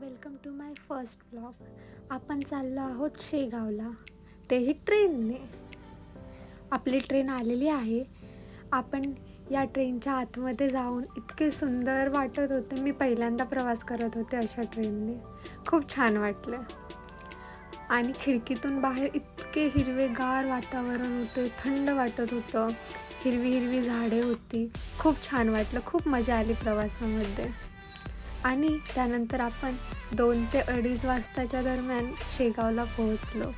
Welcome to my first blog. आपण चाललो आहोत शेगावला. तेही ट्रेनने. आपली ट्रेन आलेली आहे. आपण या ट्रेनच्या आतमध्ये जाऊन इतके सुंदर वाटत होते. मी पहिल्यांदा प्रवास करत होते अशा ट्रेनने. खूप छान वाटलं. आणि खिडकीतून बाहेर इतके हिरवेगार वातावरण होते. थंड वाटत होतं. हिरवी हिरवी झाडे होती. खूप छान वाटलं. खूप मजा आली प्रवासामध्ये. आणि त्यानंतर आपण दोन ते अडीच वाजताच्या दरम्यान शेगावला पोहोचलो.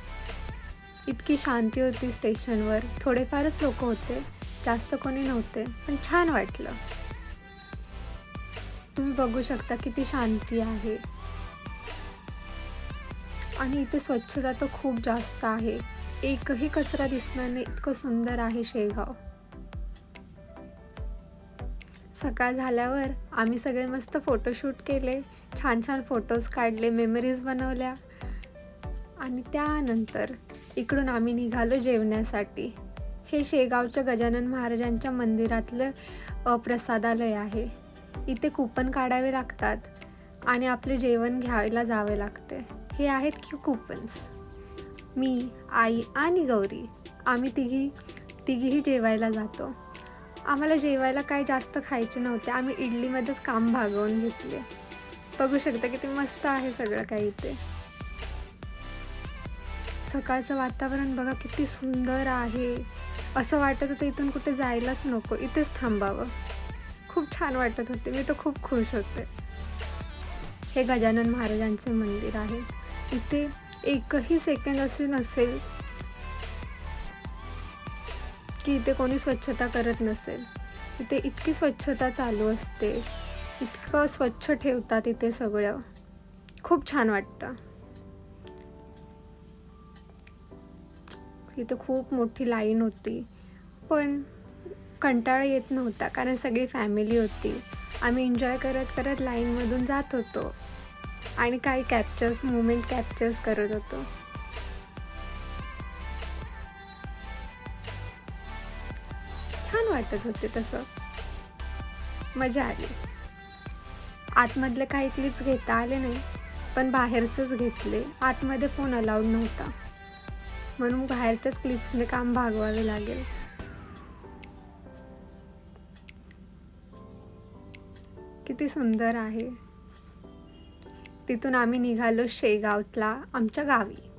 इतकी शांती होती स्टेशनवर. थोडेफारच लोक होते. जास्त कोणी नव्हते पण छान वाटलं. तुम्ही बघू शकता किती शांती आहे. आणि इथे स्वच्छता तर खूप जास्त आहे. एकही कचरा दिसणार नाही. इतकं सुंदर आहे शेगाव. सकाळ झाल्यावर आम्ही सगळे मस्त फोटोशूट केले. छान छान फोटोज काढले मेमरीज बनवल्या. आणि त्यानंतर इकडून आम्ही निघालो जेवण्यासाठी. हे शेगावच्या गजानन महाराजांच्या मंदिरातलं प्रसादालय आहे. इथे कुपन काढावे लागतात आणि आपले जेवण घ्यायला जावे लागते. हे आहेत की कुपन्स मी आई आणि गौरी आम्ही तिघी तिघीही जेवायला जातो. आम्हाला जेवायला काही जास्त खायचे नव्हते. आम्ही इडलीमध्येच काम भागवून घेतले. बघू शकता किती मस्त आहे सगळं काही इथे. सकाळचं वातावरण बघा किती सुंदर आहे. असं वाटत होतं इथून कुठे जायलाच नको. इथेच थांबावं. खूप छान वाटत होते. मी तर खूप खुश होते. हे गजानन महाराजांचे मंदिर आहे. इथे एकही सेकंड असे नसेल की इथे कोणी स्वच्छता करत नसेल. इथे इतकी स्वच्छता चालू असते. इतकं स्वच्छ ठेवतात इथे सगळं. खूप छान वाटतं. इथे खूप मोठी लाईन होती. पण कंटाळा येत नव्हता कारण सगळी फॅमिली होती. आम्ही एन्जॉय करत करत लाईनमधून जात होतो. आणि काही कॅप्चर्स मुमेंट कॅप्चर्स करत होतो. छान वाटत होते तसं. मजा आली. आतमधले काही क्लिप्स घेता आले नाही पण बाहेरचंच घेतले. आतमध्ये फोन अलाउड नव्हता. म्हणून बाहेरच्याच क्लिप्सने काम भागवावे लागेल. किती सुंदर आहे. तिथून आम्ही निघालो शेगावतला आमच्या गावी.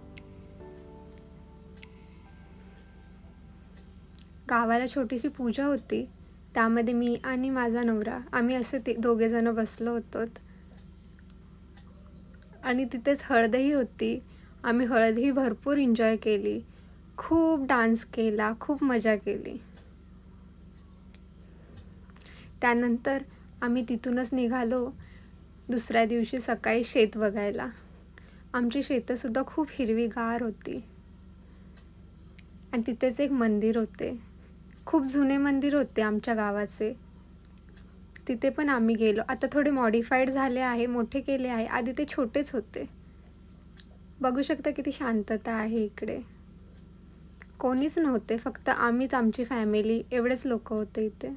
गावाला छोटीशी पूजा होती. त्यामध्ये मी आणि माझा नवरा आम्ही असे ते दोघेजणं बसलो होतो आणि तिथेच हळदही होती. आम्ही हळदही भरपूर एन्जॉय केली. खूप डान्स केला खूप मजा केली. त्यानंतर आम्ही तिथूनच निघालो दुसऱ्या दिवशी सकाळी शेत बघायला. आमची शेतंसुद्धा खूप हिरवीगार होती. आणि तिथेच एक मंदिर होते. खूप जुने मंदिर होते आमच्या गावाचे. तिथे पण आम्ही गेलो. आता थोडे मॉडिफाईड झाले आहे मोठे केले आहे. आधी ते छोटेच होते. बघू शकता किती शांतता आहे इकडे. कोणीच नव्हते फक्त आम्हीच आमची फॅमिली एवढेच लोक होते इथे.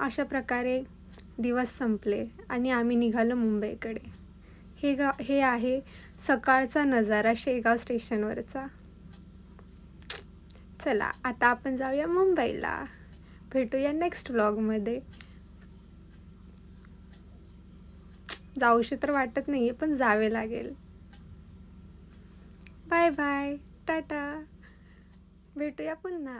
अशा प्रकारे दिवस संपले आणि आम्ही निघालो मुंबईकडे. हे गा हे आहे सकाळचा नजारा शेगाव स्टेशनवरचा चला आता आपण जाऊया मुंबईला. भेटूया नेक्स्ट व्लॉगमध्ये जाऊशी तर वाटत नाही आहे पण जावे लागेल. Bye bye tata. भेटूया पुन्हा.